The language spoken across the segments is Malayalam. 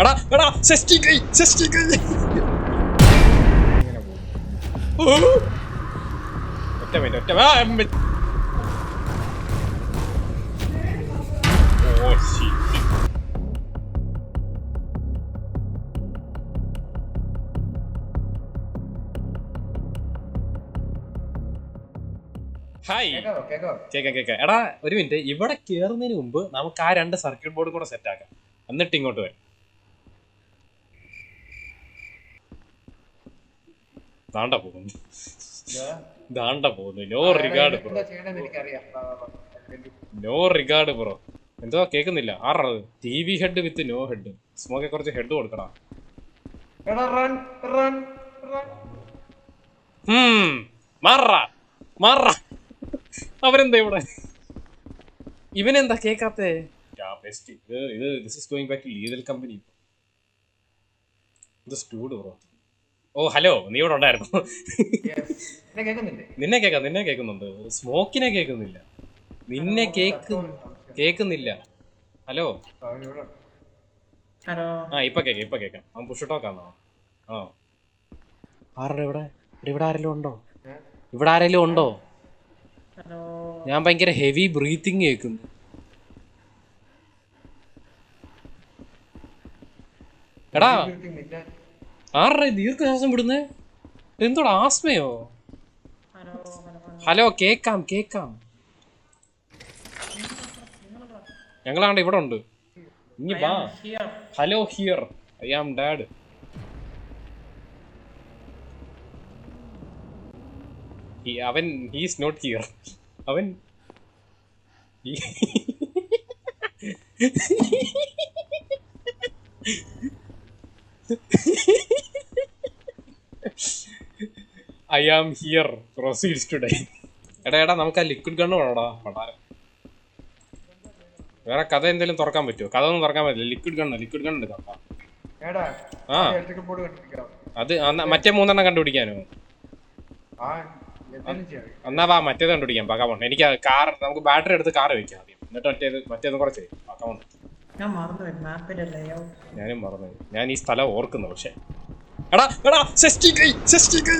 എടാ എടാ സെസ്റ്റി കൈ സെസ്റ്റി കൈ! ഒറ്റ മിനിറ്റ് ഒറ്റ. ഓ shit. ഹായ് കേക്കാം കേക്കാം. എടാ ഒരു മിനിറ്റ്. ഇവിടെ കേറുന്നതിന് മുമ്പ് നമുക്ക് ആ രണ്ട് സർക്യൂട്ട് ബോർഡും കൂടെ സെറ്റ് ആക്കാം. എന്നിട്ട് ഇങ്ങോട്ട് വരാം. ദാണ്ട പോകുന്നു. ദാണ്ട പോകുന്നു. No regard bro. No regard bro എന്തോ കേൾക്കുന്നില്ല ആറത് T V head with no head സ്മോക്കെ കുറച്ച് ഹെഡ് കൊടുക്കടാ. മാറ. അവരെന്താ ഇവിടെ? ഇവനെന്താ കേക്കാത്തേ? ബെസ്റ്റ് ഇത് ഇത് this is going back legal company ഇത് സ്റ്റൂഡ് ബ്രോ ഓ ഹലോ നീ ഇവിടെ ഉണ്ടായിരുന്നു? നിന്നെ കേക്കാം നിന്നെ കേൾക്കുന്നുണ്ട്. സ്മോക്കിനെ കേൾക്കുന്നില്ല. നിന്നെ കേക്ക് കേക്കുന്നില്ല ഹലോ? ഹലോ. ആ ഇപ്പൊ കേക്കാം ഇപ്പൊ കേക്കാം അവൻ ടോക്കാണോ ആ. ആരുടെ ഇവിടെ? ഇവിടെ ആരെങ്കിലും ഉണ്ടോ? ഇവിടെ ആരെങ്കിലും ഉണ്ടോ? ഹലോ. ഞാൻ ഭയങ്കര ഹെവി ബ്രീത്തിങ് കേൾക്കുന്നു. എടാ. ആരുടെ ദീർഘശ്വാസം വിടുന്നേ? എന്തോടാ ആസ്മയോ? ഹലോ കേക്കാം കേക്കാം. ഞങ്ങളാണ്ട് ഇവിടെ ഉണ്ട്. ഇനി വാ. Hello here. I am dad. അവൻ ഹീസ് നോട്ട് ഹിയർ. അവൻ I am here proceeds today എടാ എടാ നമുക്ക് ആ ലിക്വിഡ് ഗണ്ണ് വേണോടാ പണ്ടാരം വേറെ കഥ എന്തെങ്കിലും തുറക്കാൻ പറ്റുമോ കഥ ഒന്നും തുറക്കാൻ പറ്റില്ല. ലിക്വിഡ് ഗണ്ണ് ലിക്വിഡ് ഗണ്ണ് എടുക്കാം ആ. അത് മറ്റേ മൂന്നെണ്ണം കണ്ടുപിടിക്കാനോ? എന്നാ വാ മറ്റേത് കണ്ടുപിടിക്കാം. പകമോണ്ട് എനിക്ക് കാർ നമുക്ക് ബാറ്ററി എടുത്ത് കാർ വെക്കാം ആദ്യം. എന്നിട്ട് മറ്റേത് മറ്റേതും കുറച്ച് ലേഔട്ട് ഞാനും മറന്നു ഞാൻ ഈ സ്ഥലം ഓർക്കുന്നു പക്ഷെ. എടാ എടാ ഷഷ്ടി കൈ ഷഷ്ടി കൈ.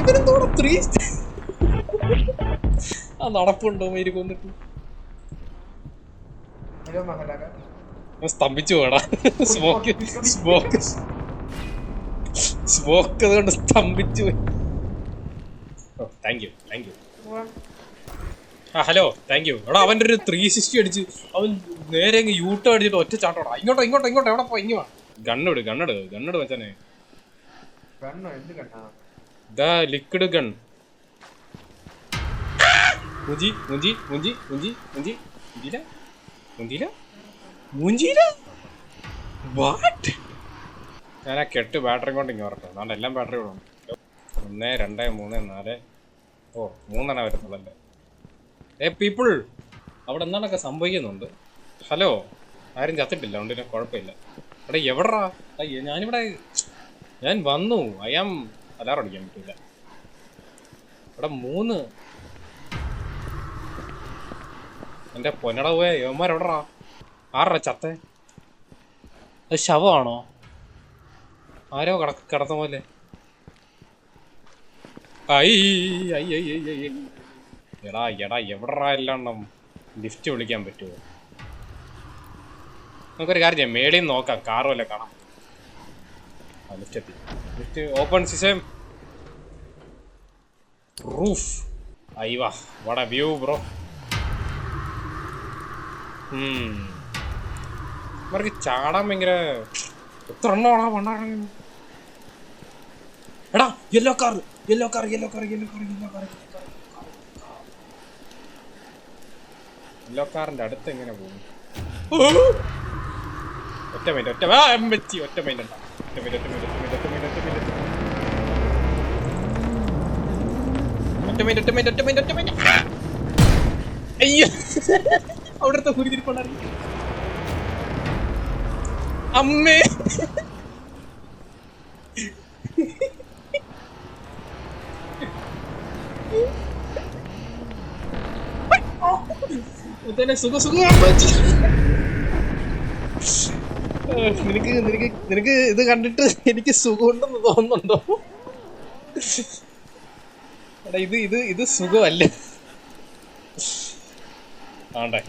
ഇവനെന്തോടാ ത്രീ ആ നടപ്പുണ്ടോ മേരി കൊന്നിട്ട്? സ്തംഭിച്ചു പോടാ സ്മോക്ക് സ്മോക്ക്. സ്മോക്ക് അതുകൊണ്ട് സ്തംഭിച്ചു പോയി. താങ്ക് യു താങ്ക് യു ആ ഹലോ താങ്ക് യു എടാ അവന്റെ ഒരു ത്രീ സിക്സ്റ്റി അടിച്ച് അവൻ നേരെ അങ്ങ് യൂട്ടോ അടിച്ചിട്ട് ഒറ്റ ചാട്ടോടാ ഇങ്ങോട്ടോ ഇങ്ങോട്ടോ ഇങ്ങോട്ടോ. എവിടെ പോയി? ഇങ്ങ് വാ. ഗണ്ണിട് ഗണ്ണിട് ഗണ്ണിട് വെച്ചാനെ ദ ലിക്വിഡ് ഗൺ മുഞ്ചി മുഞ്ചി മുഞ്ചി മുഞ്ചി മുഞ്ചി. മുഞ്ചില മുഞ്ചില മുഞ്ചില വാട്ട് ഞാൻ ആ കെട്ട് ബാറ്ററി കൊണ്ട് ഇങ്ങനെ വരട്ടെ. അതുകൊണ്ട് എല്ലാം ബാറ്ററി ഇവിടെ ഉണ്ട് ഒന്ന് രണ്ട് മൂന്ന് നാല്. ഓ മൂന്നെണ്ണം വരുന്നുള്ളല്ലേ ഏ പീപ്പിൾ അവിടെ എന്താണൊക്കെ സംഭവിക്കുന്നുണ്ട്? ഹലോ ആരും ചത്തിട്ടില്ല. അതുകൊണ്ട് പിന്നെ കുഴപ്പമില്ല. എടാ എവിടാ അയ്യോ ഞാനിവിടെ ഞാൻ വന്നു. അയാം അലാറം അടിക്കാൻ പറ്റില്ല ഇവിടെ മൂന്ന്. എന്റെ പൊന്നട പോയ യവന്മാരെവിടാ ആറര ചത്തെ? അത് ശവമാണോ? ആരോ കട കിടന്ന പോലെ. I I I I I. എടാ എടാ എവിടാ എല്ലാം ലിഫ്റ്റ് വിളിക്കാൻ പറ്റുമോ നമുക്കൊരു കാര്യം ചെയ്യാം മേളിൽ നോക്കാം കാറും വല്ല കാണാം ലിഫ്റ്റ് എത്തി. ലിഫ്റ്റ് ഓപ്പൺ സിസ്റ്റം റൂഫ് അയ്യവാ വട വ്യൂ ബ്രോ ഇവർക്ക് ചാടാൻ ഭയങ്കര എത്ര എണ്ണോടാ പണ്ടാണ് എടാ yellow car yellow car yellow car yellow car yellow car yellow കാറിന്റെ അടുത്ത് എങ്ങനെ പോകും. ഒറ്റ മിനിറ്റ് ഒറ്റ ആ എമ്പച്ചി ഒറ്റ മിനിറ്റ് ഉണ്ടാ ഒറ്റ മൈൻഡ് ഒറ്റ മൈൻഡ് ഒറ്റ മൈൻഡ് ഒറ്റ മൈൻഡ് ഒറ്റ മൈൻഡ് ഒറ്റ മൈൻഡ് ഒറ്റ മൈൻഡ് ഒറ്റ മൈൻഡ് അയ്യോ! അവിടുത്തെ അമ്മേ! തന്നെ സുഖ സുഖം. നിനക്ക് നിനക്ക് നിനക്ക് ഇത് കണ്ടിട്ട് എനിക്ക് സുഖമുണ്ടെന്ന് തോന്നുന്നുണ്ടോ? എടാ ഇത് ഇത് ഇത് സുഖമല്ല. ആണ്ടേ.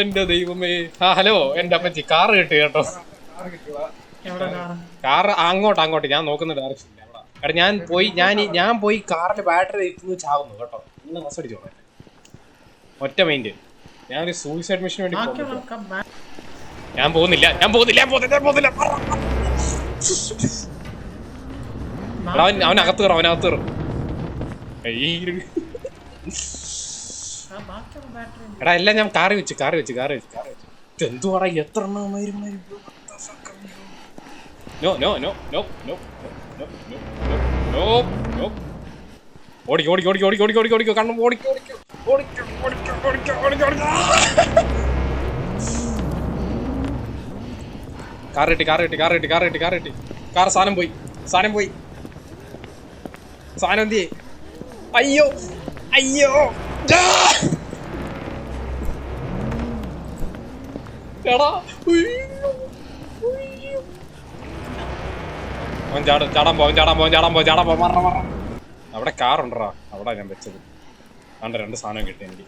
എന്റെ ദൈവമേ. ആ ഹലോ എന്റെ അപ്പച്ചി കാറ് കിട്ടി കേട്ടോ. കാറ്? അങ്ങോട്ട് അങ്ങോട്ട്. ഞാൻ നോക്കുന്ന ഡയറക്ഷൻ എടാ ഞാൻ പോയി ഞാൻ ഞാൻ പോയി കാറിന്റെ ബാറ്ററി ചാവുന്നു കേട്ടോ. ഇന്ന് ബസ് ഒറ്റ മൈൻഡ് ഞാൻ ഒരു സൂയിസൈഡ് മിഷന് വേണ്ടി ഞാൻ പോകുന്നില്ല ഞാൻ പോകുന്നില്ല ഞാൻ പോകുന്നില്ല അവൻ അവൻ അകത്ത് കയറും അവൻ എടാ എല്ലാം ഞാൻ കാറി വെച്ച് കാറി വെച്ച് കാറി വെച്ച് കാറി വെച്ച്. എന്തു പറ എത്ര no no no no no ഓടി ഓടി ഓടി ഓടി ഓടി ഓടി ഓടിക്കോ കണ്ണും ഓടിക്കോ ഓടിക്കോ. ഓടിക്കോ ഓടിക്കോ ഓടിക്കോ ഓടിക്കോ കാർ കിട്ടി കാർ കിട്ടി കാർ കിട്ടി കാർ കിട്ടി കാർ കിട്ടി കാർ സാധനം പോയി സാധനം പോയി. സാധനം എന്തി അയ്യോ അയ്യോ! എടാ. അവൻ ചാടാൻ പോവാൻ ചാടാൻ പോവാൻ ചാടാൻ പോവാൻ ചാടാൻ പോവാൻ മറ മറ അവിടെ കാർ ഉണ്ടറാ അവിടെ ഞാൻ വെച്ചത്. ആണ്ട് രണ്ട് സാധനം കിട്ടി എനിക്ക്.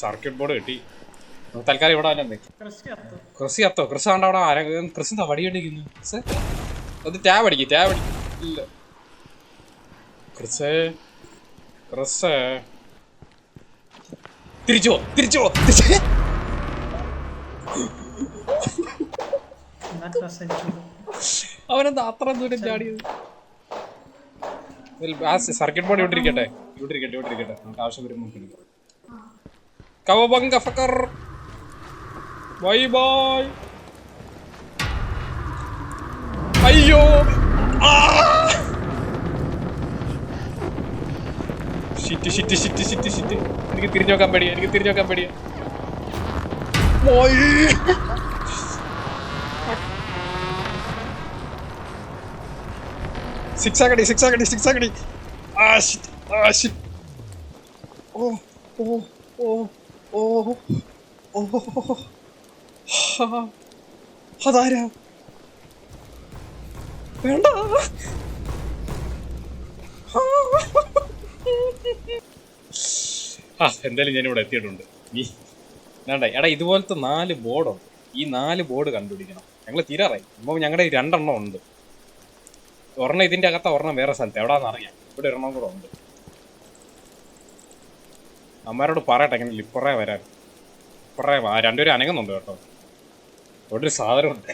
സർക്യൂട്ട് ബോർഡ് കിട്ടി. തൽക്കാലം ഇവിടെ ക്രിസ്റ്റി അത്തു ക്രിസ് അത്തോ ക്രിസ് ആണ്ട് അവിടെ ആരും? ക്രിസ് എന്താ വടി കണ്ടിരിക്കുന്നു ക്രിസ് അത് ടാബ് അടിക്കും ടാബ് അടിക്കും ഇല്ല. ക്രിസ് ക്രിസ് തിരിച്ചു പോ തിരിച്ചു പോ തിരിച്ചു അവനെന്താ അത്ര ദൂരം ചാടിയത്? ആ സർക്യൂട്ട് ബോർഡ് ഇവിടെ ഇരിക്കട്ടെ ഇവിടെ ഇരിക്കട്ടെ ഇവിടെ ഇരിക്കട്ടെ നമുക്ക് ആവശ്യം വരുമ്പോൾ നമുക്ക് കവബംഗ ഫക്കർ ബൈ ബൈ. അയ്യോ! Shit shit shit shit shit എനിക്ക് തിരിഞ്ഞു നോക്കാൻ പേടിയാ എനിക്ക് തിരിഞ്ഞു നോക്കാൻ പേടിയാ. സിക്സ് ആക്കടി സിക്സ് ആക്കടി സിക്സ് ആക്കടി ആ ഷിറ്റ് ആ ഷിറ്റ് ഓ ഓ ഓ ഓ ഓ. അതാരാ? വേണ്ട. ആ. എന്തായാലും ഞാൻ ഇവിടെ എത്തിയിട്ടുണ്ട്. നീ വേണ്ട എടാ ഇതുപോലത്തെ നാല് ബോർഡുണ്ട് ഈ നാല് ബോർഡ് കണ്ടുപിടിക്കണം. ഞങ്ങൾ തീരാറായി. അപ്പോൾ ഞങ്ങളുടെ രണ്ടെണ്ണം ഉണ്ട്. ഒരെണ്ണം ഇതിന്റെ അകത്ത ഒരെണ്ണം വേറെ സ്ഥലത്ത്. എവിടാന്ന് അറിയാം. ഇവിടെ ഒരെണ്ണം കൂടെ ഉണ്ട്. അമ്മമാരോട് പറയട്ടെ എങ്ങനെ ഇപ്പറേ വരാൻ. ഇപ്പറേ വാ. രണ്ടുപേരും അനങ്ങുന്നുണ്ട് കേട്ടോ. ഇവിടെ ഒരു സാധനമുണ്ട്.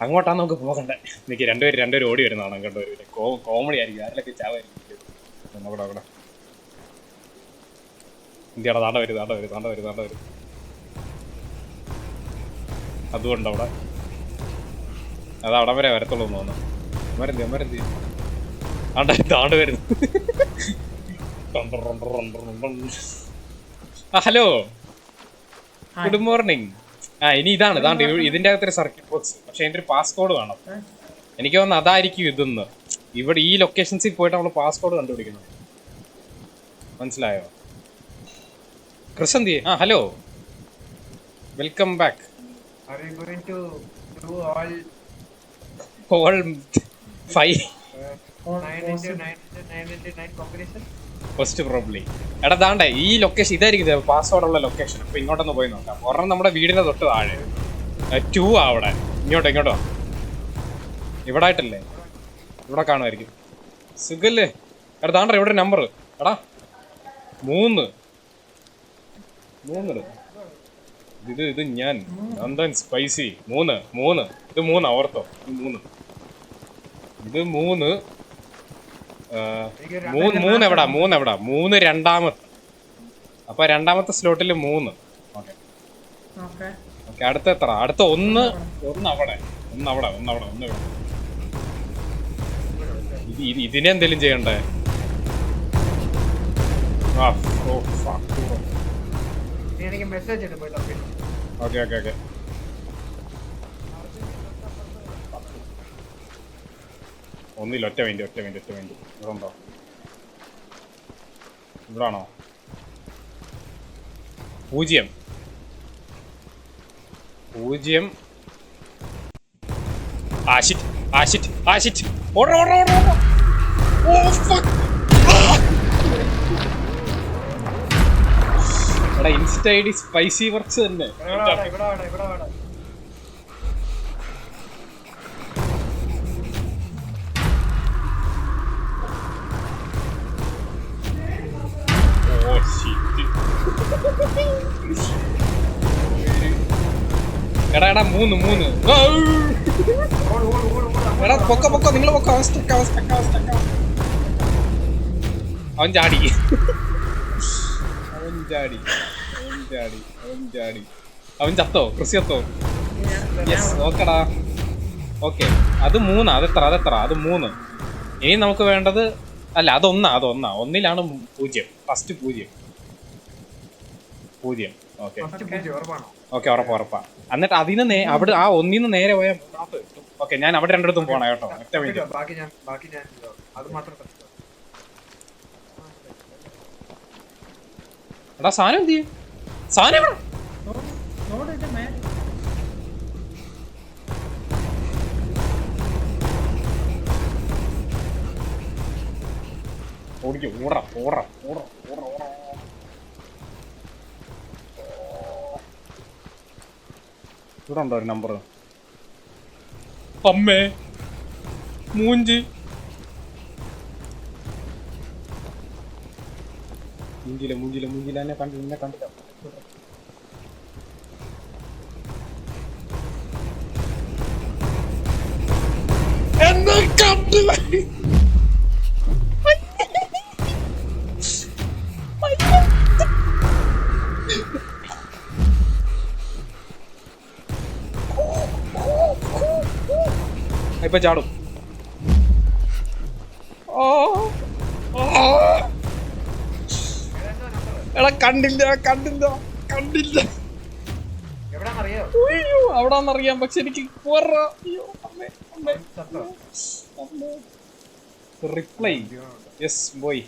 അങ്ങോട്ടാ നമുക്ക് പോകണ്ടേ. എനിക്ക് രണ്ടുപേര് രണ്ടുപേരും ഓടി വരുന്നതാണ് കണ്ടുവരും കോമഡി ആയിരിക്കും. ആരിലൊക്കെ ചാവായിരിക്കും അവിടെ അവിടെ. ഇന്ത്യയുടെ താണ്ട വരും താണ്ട വരും താണ്ട വരും താണ്ട വരും. അതുകൊണ്ട് അവിടെ അത് അവിടെ വരെ വരത്തുള്ളൂ എന്ന് തോന്നുന്നു. അമരന്തി അമരന്തി ആണ്ട വരുന്നു. ആ ഹലോ. Good morning. ആ ഇനി ഇതാണ്. ഇതാണ്ട് ഇതിന്റെ അകത്തൊരു സർക്കിൾ ബോക്സ്. പക്ഷെ എന്റെ ഒരു പാസ്കോഡ് വേണം. എനിക്ക് തോന്നുന്നു അതായിരിക്കും ഇതെന്ന്. ഇവിടെ ഈ ലൊക്കേഷൻസിൽ പോയിട്ട് നമ്മൾ പാസ്കോഡ് കണ്ടുപിടിക്കണം. മനസ്സിലായോ? ക്രിസന്തി ആ hello. Welcome back. Are you going to do all all five? uh, nine into nine into nine into nine combination? First probably എടാ ദാണ്ടേ ഈ ലൊക്കേഷൻ ഇതായിരിക്കും പാസ്വേഡ് ഉള്ള ലൊക്കേഷൻ അപ്പൊ ഇങ്ങോട്ടൊന്ന് പോയി നോക്കാം. ഒരെണ്ണം നമ്മുടെ വീടിന്റെ തൊട്ട് താഴെ. ടു ആ അവിടെ. ഇങ്ങോട്ടോ ഇങ്ങോട്ടോ. ഇവിടെ ആയിട്ടല്ലേ? ഇവിടെ കാണുമായിരിക്കും. സുഖല്ലേ എടാ ദാണ്ട ഇവിടെ നമ്പർ എടാ മൂന്ന്. മൂന്ന് ഇത് ഇത് ഞാൻ. നന്ദൻ സ്പൈസി മൂന്ന് മൂന്ന്. ഇത് മൂന്ന് ഓർത്തോ മൂന്ന്. ഇത് മൂന്ന് മൂന്ന് മൂന്ന് എവിടാ? മൂന്ന് എവിടാ? മൂന്ന് രണ്ടാമത്തെ അപ്പൊ രണ്ടാമത്തെ സ്ലോട്ടിൽ മൂന്ന്. ഓക്കെ. അടുത്ത എത്ര? അടുത്ത ഒന്ന് ഒന്ന് അവിടെ. ഒന്ന് അവിടെ ഒന്ന് അവിടെ ഒന്ന് ഇത് ഇത് ഇതിനെ എന്തെങ്കിലും ചെയ്യണ്ടേ? ആ ഓ. നീ എനിക്ക് മെസ്സേജ് ഇട്ട് പോയി തപ്പി ഓക്കെ ഓക്കെ ഓക്കെ. ഒന്നില്ല ഒറ്റ വേണ്ടി ഒറ്റ വേണ്ടി ഒറ്റ വേണ്ടി ഇവിടെ ഉണ്ടോ ഇവിടെ ആണോ പൂജ്യം പൂജ്യം ആശിറ്റ് ആശിറ്റ് ആശിറ്റ് ഓടണം ഓടണം ഓടണം ഓട ഓ fuck. എടാ insta I D spicy works തന്നെ. ഓ ഷിറ്റ് എടാ എടാ മൂന്ന് മൂന്ന്. ഔ. എടാ പൊക്ക പൊക്ക നിങ്ങൾ പൊക്ക അവൻ stuck, അവൻ stuck, അവൻ stuck, അവൻ- അവൻ ചാടി. അവൻ ചാടി. ചാടി അവൻ ചാടി അവൻ ചത്തോ? കൃഷി ചത്തോ? യെസ് നോക്കടാ. ഓക്കെ അത് മൂന്നാ അതെത്ര അതെത്ര? അത് മൂന്ന്. ഇനി നമുക്ക് വേണ്ടത് അല്ല അതൊന്നാ അതൊന്നാ. ഒന്നിലാണ് പൂജ്യം. ഫസ്റ്റ് പൂജ്യം. പൂജ്യം. ഓക്കെ? ഓക്കെ ഉറപ്പാ ഉറപ്പാ. എന്നിട്ട് അതിന് നേ അവിടെ ആ ഒന്നിന്ന് നേരെ പോയാൽ ഓക്കെ ഞാൻ അവിടെ രണ്ടിടത്തും പോണേ കേട്ടോ. ഒറ്റ മിനിറ്റ് എടാ സാധനം എന്ത് ചെയ്യും? സാധനം എവിടെ? ഓടിക്കും ഓടാം ഓടാം ഓടാം ഓട ഓട. ഇവിടെ ഉണ്ടോ ഒരു നമ്പർ അമ്മേ മൂഞ്ചി. മൂഞ്ചില മൂഞ്ചില മൂഞ്ചില എന്നെ കണ്ടില്ല എന്നെ കണ്ടില്ല. ഇപ്പൊ ചാടും ഓ. എടാ കണ്ടില്ല കണ്ടില്ല കണ്ടില്ല അയ്യോ അവിടെ അറിയാം പക്ഷെ എനിക്ക് റിപ്ലൈ യെസ് ബോയ്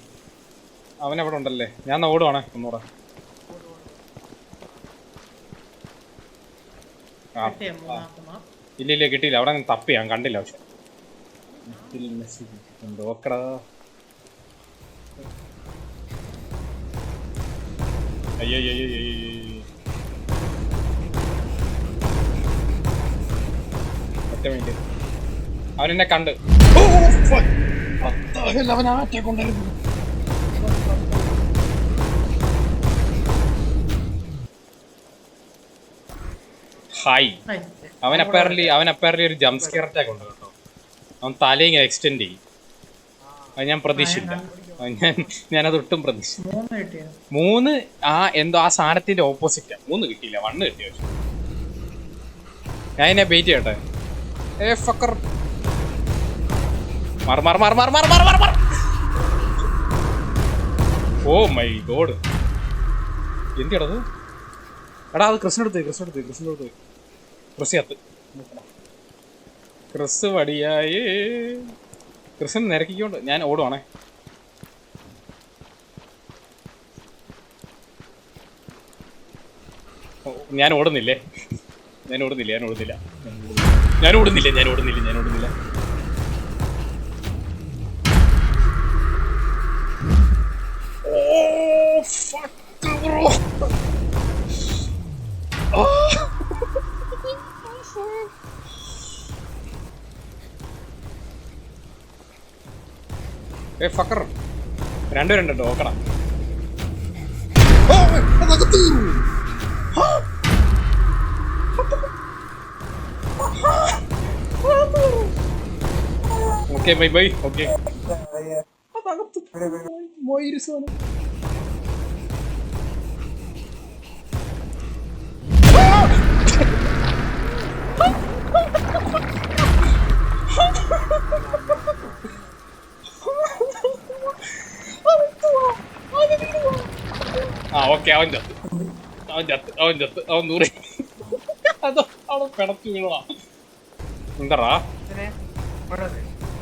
അവൻ അവിടെ ഉണ്ടല്ലേ ഞാൻ ഓടുവാണ് ഒന്നൂടെ. ഇല്ല ഇല്ല കിട്ടിയില്ല. അവിടെ തപ്പി. ഞാൻ കണ്ടില്ല പക്ഷെ. അയ്യോ അയ്യോ അയ്യോ ഒറ്റ മിനിറ്റ് അവൻ എന്നെ കണ്ട്. അവൻ ആറ്റ കൊണ്ടായിരുന്നു ഹായ് അവൻ അപ്പാരലി അവൻ അപ്പാരലി ഒരു ജംപ് സ്കെയർ അറ്റാക്ക് ഉണ്ട് കേട്ടോ. അവൻ തല ഇങ്ങനെ എക്സ്റ്റെൻഡ് ചെയ്യും. അത് ഞാൻ പ്രതീക്ഷിച്ചില്ല. ഞാൻ ഞാനത് ഒട്ടും പ്രതീക്ഷിച്ചു മൂന്ന് ആ എന്തോ ആ സാധനത്തിന്റെ ഓപ്പോസിറ്റ് മൂന്ന് കിട്ടിയില്ല വണ്ണ് കിട്ടിയ? പക്ഷെ ഞാൻ എന്നെ ബെയിറ്റ് ചെയ്യട്ടെ? ഏ ഫക്കർ മാർ മാർ മാർ മാർ മാർ മാർ മാർ മാർ ഓ മൈ ഗോഡ് എന്തിടത് എടാ അത് കൃഷ്ണടുത്ത് കൃഷ്ണടുത്ത് കൃഷ്ണടുത്ത് കൃഷിയത്ത് ക്രിസ് വടിയായി. കൃഷ്ണൻ നിരക്കിക്കൊണ്ട് ഞാൻ ഓടുവാണേ. ഞാൻ ഓടുന്നില്ലേ? ഞാൻ ഓടുന്നില്ല ഞാൻ ഓടുന്നില്ല. ഞാൻ ഓടുന്നില്ല ഞാൻ ഓടുന്നില്ല ഞാൻ ഓടുന്നില്ല. ഓ fuck. bro. ഏ ഫക്കർ രണ്ടുപേരുണ്ട് Oke, okay, bye bye. Oke. Okay. Kok tangkap tuh? Mau iri sana. ah oke okay, awan jatuh awan jatuh awan jatuh awan duri aduh aduh perut juga lah ntar lah ini ya. mana sih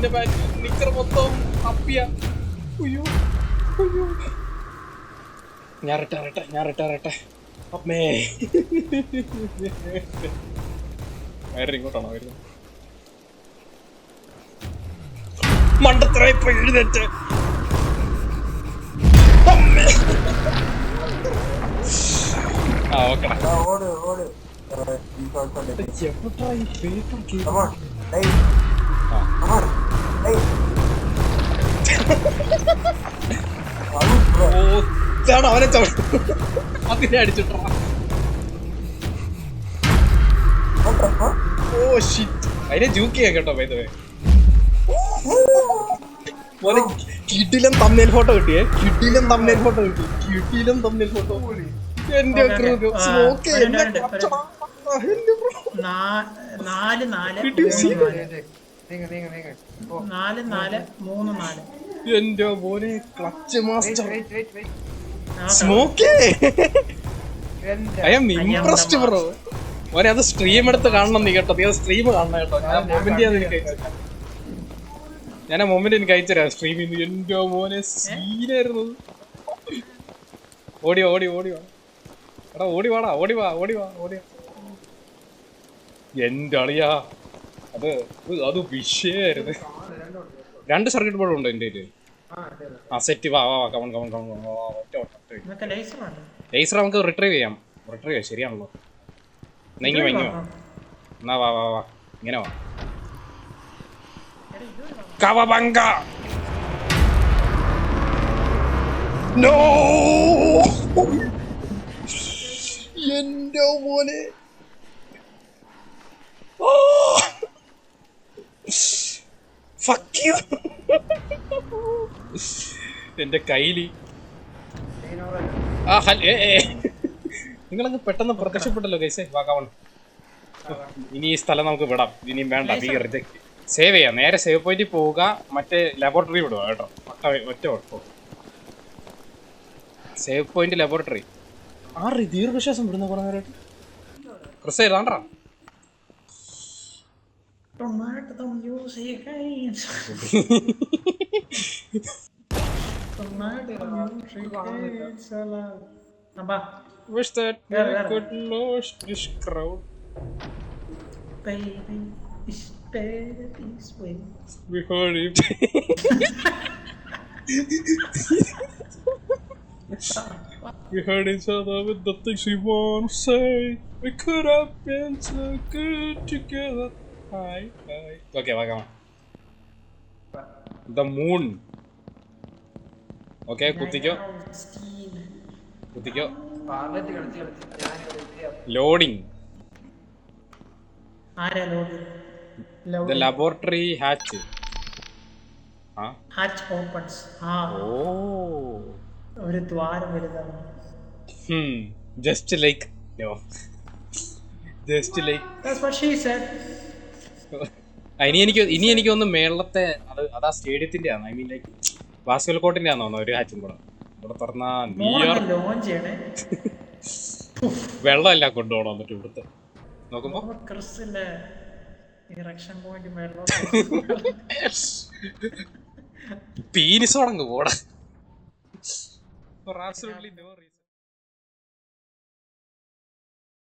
എന്റെ ബാറ്റ് നിക്കർ മൊത്തം അപ്പിയ അയ്യോ അയ്യോ ഞാൻ റിട്ടയറട്ടെ ഞാൻ റിട്ടയറട്ടെ. അമ്മേ. വേറെ ഇങ്ങോട്ടാണോ? വരുന്നത് മണ്ടത്തര ഇപ്പൊ എഴുന്നേറ്റ്. ആ ഓക്കെ. ഓട് ഓട്. എവിടാ ഈ പേപ്പർ അവനെ അതിനെ അടിച്ചിട്ടോ. ഓ ഷിറ്റ് അതിനെ ജൂക്ക് ചെയ്യാൻ കേട്ടോ പൈത മോനെ കിടിലം തമ്മിൽ ഫോട്ടോ കിട്ടിയേ കിടിലും തമ്മിൽ ഫോട്ടോ കിട്ടി. കിടിലും തമ്മിൽ ഫോട്ടോ എന്റെ കച്ചടാ. എന്റെ നാല് നാല് കിട്ടി, നാല്. നാല് മൂന്ന് നാല്. എന്റെ ക്ലച്ച് മാസ്റ്റർ സ്മോക്കേ? ഐ ആം ഇംപ്രസ്ഡ് ബ്രോ മോനെ അത് സ്ട്രീം എടുത്ത് കാണണം നീ കേട്ടോ. നീ അത് സ്ട്രീം കാണണം കേട്ടോ. ഞാൻ മൊമെന്റ് അത് എനിക്ക്. ഞാൻ ആ മൊമെന്റ് എനിക്ക് അയച്ചുതരാം സ്ട്രീമിൽ നിന്ന്. എന്റെ മോനെ സീനായിരുന്നു. ഓടി ഓടി ഓടി വാ. എടാ ഓടി വാടാ ഓടി വാ ഓടി വാ ഓടി എന്റെ അളിയാ. അത് അത് വിഷയായിരുന്നു. രണ്ട് സർക്യൂട്ട് ബോർഡ് ഉണ്ട് എന്റെ കയ്യിൽ? ആ സെറ്റ് വാ വാ come on come on come on laser നമുക്ക് റിട്രീവ് ചെയ്യാം. റിട്രീവ് ചെയ്യാം ശരിയാണല്ലോ. നെങ്ങി വങ്ങി വാ എന്നാ വാ വാ വാ. ഇങ്ങനെ വാ. കവബങ്ക നോ എന്റെ മോനെ. യു എന്റെ കയ്യിൽ. ആ ഹൽ ഏ ഏ. നിങ്ങളങ്ങ് പെട്ടെന്ന് പ്രത്യക്ഷപ്പെട്ടല്ലോ ഗൈസേ വാക്കാവൺ ഇനി ഈ സ്ഥലം നമുക്ക് വിടാം. ഇനിയും വേണ്ട വി റിജക്ട് സേവ് ചെയ്യാം. നേരെ സേവ് പോയിന്റ് പോവുക മറ്റേ ലബോറട്ടറി വിടുക കേട്ടോ. ഒറ്റ ഒറ്റ കുഴപ്പം സേവ് പോയിന്റ് ലബോറട്ടറി ആ റി ദീർഘശ്വാസം വിടുന്ന കുറേ നേരമായിട്ട്. Chris Dan maak dan Jos zich eens. dan maak dan Jos zich eens. Abba. Wish that yeah, I yeah. could lose this crowd. Baby, it's better this way. We heard it. we heard each other with the things we want to say. We could have been so good together. Hi, hi. Okay, bye, come on. The moon. Okay, കുത്തിക്കോ. കുത്തിക്കോ load the load laboratory hatch ആ ഹാച്ച് ഓപ്പൺസ് ആ ഓ ഒരു ദ്വാരം വലുതാണ്. Hmm. Just like no. Just like. That's what she said. ഇനി എനിക്ക് ഇനി എനിക്ക് ഒന്ന് മേളത്തെ അത് അത് ആ സ്റ്റേഡിയത്തിന്റെ ആണ് ഐ മീൻ ലൈക്ക് ബാസ്കൽ കോട്ടിന്റെ ആണെന്ന് തോന്നുന്നു ഒരു ഹാച്ചും കൂടെ. ഇവിടെ തുറന്നാ ന്യൂയോർക്ക് വെള്ളമല്ല കൊണ്ടുപോകണം എന്നിട്ട് ഇവിടുത്തെ. നോക്കുമ്പോ അപ്പൊ ക്രിസിന്റെ ഇറക്ഷൻ പോയിന്റ് മേലോട്ട് പീനിസ് തുടങ്ങും പോടാ